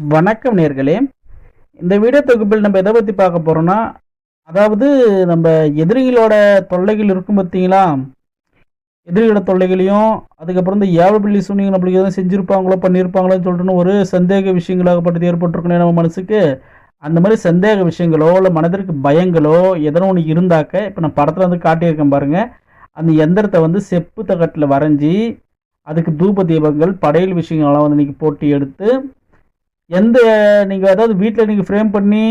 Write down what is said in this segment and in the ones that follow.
வணக்கம் நேர்களே. இந்த வீடியோ தொகுப்பில் நம்ம எதை பற்றி பார்க்க போகிறோம்னா அதாவது நம்ம எதிரிகளோட தொல்லைகள் இருக்கும் பார்த்தீங்களா? எதிரிகளோட தொல்லைகளையும் அதுக்கப்புறம் இந்த ஏவபிள்ளி சூனியம் நம்மளுக்கு எதுவும் செஞ்சுருப்பாங்களோ பண்ணியிருப்பாங்களோன்னு சொல்லிட்டுன்னு ஒரு சந்தேக விஷயங்களாகப்பட்டது ஏற்பட்டிருக்கணும் நம்ம மனசுக்கு. அந்த மாதிரி சந்தேக விஷயங்களோ இல்லை மனதிற்கு பயங்களோ எதனோ ஒன்று இருந்தாக்க இப்போ நான் படத்தில் வந்து காட்டியிருக்கேன் பாருங்கள் அந்த எந்திரத்தை வந்து செப்பு தகட்டில் வரைஞ்சி அதுக்கு தூப தீபங்கள் படையல் விஷயங்கள்லாம் வந்து இன்றைக்கி போட்டி எடுத்து எந்த நீங்கள் அதாவது வீட்டில் நீங்கள் ஃப்ரேம் பண்ணி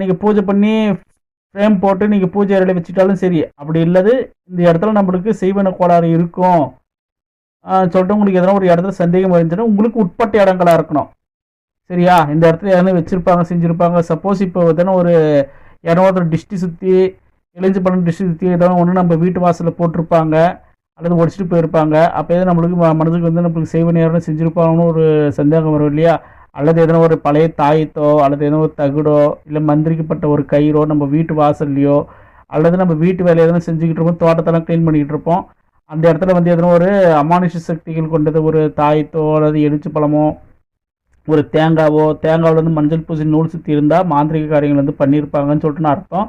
நீங்கள் பூஜை பண்ணி ஃப்ரேம் போட்டு நீங்கள் பூஜை அறையில் வச்சுட்டாலும் சரி அப்படி இல்லாது இந்த இடத்துல நம்மளுக்கு செய்வன கோளாறு இருக்கும். சொல்லிட்டு உங்களுக்கு எதனா ஒரு இடத்துல சந்தேகம் இருந்துச்சுன்னா உங்களுக்கு உட்பட்ட இடங்களாக இருக்கணும். சரியா? இந்த இடத்துல எதனா வச்சுருப்பாங்க செஞ்சுருப்பாங்க. சப்போஸ் இப்போ எதனா ஒரு யாரோ ஒருத்தர் டிஸ்டி சுற்றி இளைஞ்சு பழம் டிஸ்டி சுற்றி எதனா ஒன்று நம்ம வீட்டு வாசலில் போட்டிருப்பாங்க. அல்லது ஒடிச்சிட்டு போயிருப்பாங்க. அப்போ எதுவும் நம்மளுக்கு மனதுக்கு வந்து நம்மளுக்கு செய்வ நேரம் செஞ்சுருப்பாங்கன்னு ஒரு சந்தேகம் வரும் இல்லையா? அல்லது எதனா ஒரு பழைய தாயத்தோ அல்லது எதனா ஒரு தகுடோ இல்லை மந்திரிக்கப்பட்ட ஒரு கயிறோ நம்ம வீட்டு வாசல்லையோ அல்லது நம்ம வீட்டு வேலை எதனா செஞ்சுக்கிட்டு இருப்போம் தோட்டத்தெல்லாம் க்ளீன் பண்ணிக்கிட்டு இருப்போம். அந்த இடத்துல வந்து எதனா ஒரு அமானுஷ சக்திகள் கொண்டது ஒரு தாயத்தோ அல்லது எலுச்சி பழமோ ஒரு தேங்காவோ தேங்காவில் வந்து மஞ்சள் பூசி நூல் சுற்றி இருந்தால் மாந்திரிக காரியங்கள் வந்து பண்ணியிருப்பாங்கன்னு சொல்லிட்டு நான் அர்த்தம்.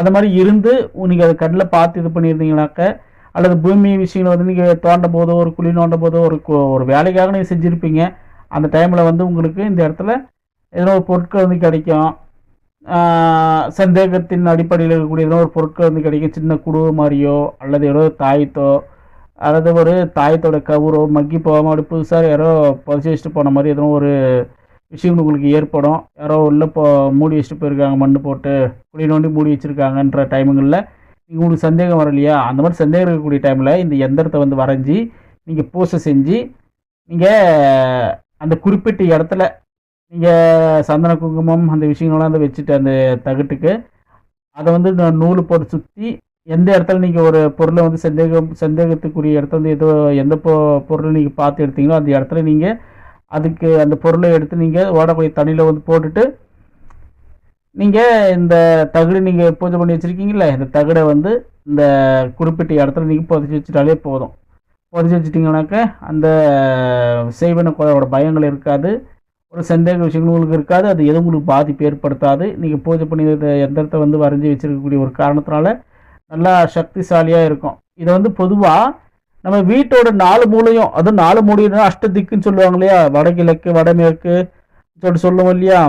அது மாதிரி இருந்து நீங்கள் அதை கண்ணில் பார்த்து இது பண்ணியிருந்தீங்கனாக்க அல்லது பூமி விஷயங்களை வந்து நீங்கள் தோண்ட போதோ ஒரு குழி நோண்ட போதோ ஒரு ஒரு வேலைக்காக நீங்கள் செஞ்சுருப்பீங்க. அந்த டைமில் வந்து உங்களுக்கு இந்த இடத்துல ஏதோ ஒரு பொருட்கள் வந்து கிடைக்கும். சந்தேகத்தின் அடிப்படையில் இருக்கக்கூடிய ஏதோ ஒரு பொருட்கள் வந்து கிடைக்கும். சின்ன குடு மாதிரியோ அல்லது ஏதோ தாயத்தோ அல்லது ஒரு தாயத்தோட கவுரோ மக்கி போகாமல் அப்படி புதுசாக யாரோ புதைச்சி வச்சுட்டு போன மாதிரி எதுவும் ஒரு விஷயம் உங்களுக்கு ஏற்படும். யாரோ உள்ளே போ மூடி வச்சுட்டு போயிருக்காங்க மண் போட்டு குழி நோண்டி மூடி வச்சுருக்காங்கன்ற டைமுங்களில் உங்களுக்கு சந்தேகம் வரும் இல்லையா அந்த மாதிரி சந்தேகம் இருக்கக்கூடிய டைமில் இந்த எந்திரத்தை வந்து வரைஞ்சி நீங்கள் பூசை செஞ்சு நீங்கள் அந்த குறிப்பிட்ட இடத்துல நீங்கள் சந்தன குங்குமம் அந்த விஷயங்கள்லாம் வந்து வச்சுட்டு அந்த தகட்டுக்கு அதை வந்து நூல் போட்டு சுற்றி எந்த இடத்துல நீங்கள் ஒரு பொருளை வந்து சந்தேகம் சந்தேகத்துக்குரிய இடத்துல வந்து ஏதோ எந்த பொ பொருள் நீங்கள் பார்த்து எடுத்தீங்களோ அந்த இடத்துல நீங்கள் அதுக்கு அந்த பொருளை எடுத்து நீங்கள் ஓடக்கூடிய தண்ணியில் வந்து போட்டுட்டு நீங்கள் இந்த தகடு நீங்கள் பூஜை பண்ணி வச்சுருக்கீங்களே இந்த தகடை வந்து இந்த குறிப்பிட்ட இடத்துல நீங்கள் புதைச்சி வச்சுட்டாலே போதும். புதைச்சி வச்சிட்டிங்கனாக்க அந்த செய்வன கோளோட பயங்கள் இருக்காது. ஒரு சந்தேக விஷயங்கள் உங்களுக்கு இருக்காது. அது எதுவும் உங்களுக்கு பாதிப்பு ஏற்படுத்தாது. நீங்கள் பூஜை பண்ணி எந்திரத்தை வந்து வரைஞ்சி வச்சிருக்கக்கூடிய ஒரு காரணத்தினால நல்லா சக்திசாலியாக இருக்கும். இதை வந்து பொதுவாக நம்ம வீட்டோட நாலு மூலையும் அதுவும் நாலு மூலையும் அஷ்ட திக்குன்னு சொல்லுவாங்க இல்லையா? வடகிழக்கு வடமேற்கு சொல்லிட்டு சொல்லுவோம் இல்லையா?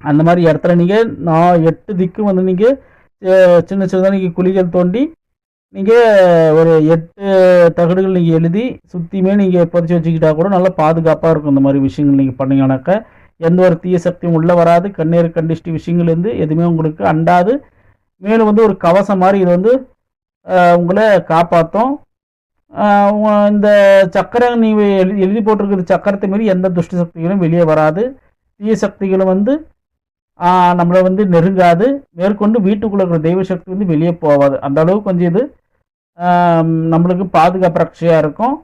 அந்த மாதிரி இடத்துல நீங்கள் நான் எட்டு திக்கும் வந்து நீங்கள் சின்ன சின்னதாக நீங்கள் குழிகள் தோண்டி நீங்கள் ஒரு எட்டு தகடுகள் நீங்கள் எழுதி சுற்றியுமே நீங்கள் புதைச்சி வச்சுக்கிட்டா கூட நல்லா பாதுகாப்பாக இருக்கும் இந்த மாதிரி விஷயங்கள் நீங்கள் பண்ணீங்கன்னாக்க எந்த ஒரு தீய சக்தியும் உள்ளே வராது கண்ணீர் கண்டிஷ்டி விஷயங்கள்லேருந்து எதுவுமே உங்களுக்கு அண்டாது. மேலும் வந்து ஒரு கவசம் மாதிரி இது வந்து உங்களை காப்பாற்றும் இந்த சக்கரம் நீ எழுதி போட்டிருக்கிற சக்கரத்தை மாரி எந்த துஷ்ட சக்திகளும் வெளியே வராது. தீய சக்திகளும் வந்து நம்மளை வந்து நெருங்காது. மேற்கொண்டு வீட்டுக்குள்ள இருக்கிற தெய்வ சக்தி வந்து வெளியே போகாது அந்த அளவுக்கு கொஞ்சம் இது நம்மளுக்கு பாதுகாப்பு ரட்சையாக இருக்கும்.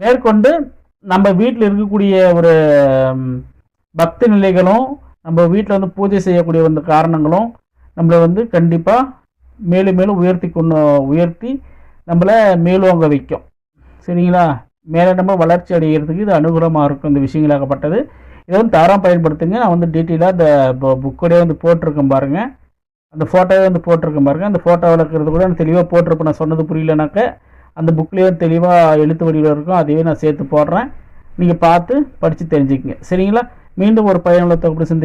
மேற்கொண்டு நம்ம வீட்டில் இருக்கக்கூடிய ஒரு பக்தி நிலைகளும் நம்ம வீட்டில் வந்து பூஜை செய்யக்கூடிய அந்த காரணங்களும் நம்மளை வந்து கண்டிப்பாக மேலும் மேலும் உயர்த்தி கொண்டு உயர்த்தி நம்மளை மேலோங்க வைக்கும். சரிங்களா? மேலே நம்ம வளர்ச்சி அடைகிறதுக்கு இது அனுகூலமாக இருக்கும். இந்த விஷயங்களாகப்பட்டது இதை வந்து தரம் பயன்படுத்துங்க. நான் வந்து டீட்டெயிலாக இந்த புக்கோடையே வந்து போட்டிருக்கேன் பாருங்கள் அந்த ஃபோட்டோவே வந்து போட்டிருக்கேன் பாருங்கள் அந்த ஃபோட்டோவில் வளர்க்குறது கூட நான் தெளிவாக போட்டிருப்பேன். நான் சொன்னது புரியலனாக்க அந்த புக்லேயே தெளிவாக எழுத்து வடிவில் இருக்கும். அதையே நான் சேர்த்து போடுறேன். நீங்கள் பார்த்து படித்து தெரிஞ்சுக்கங்க. சரிங்களா? மீண்டும் ஒரு பயனுள்ள தொகுப்பு சிந்தி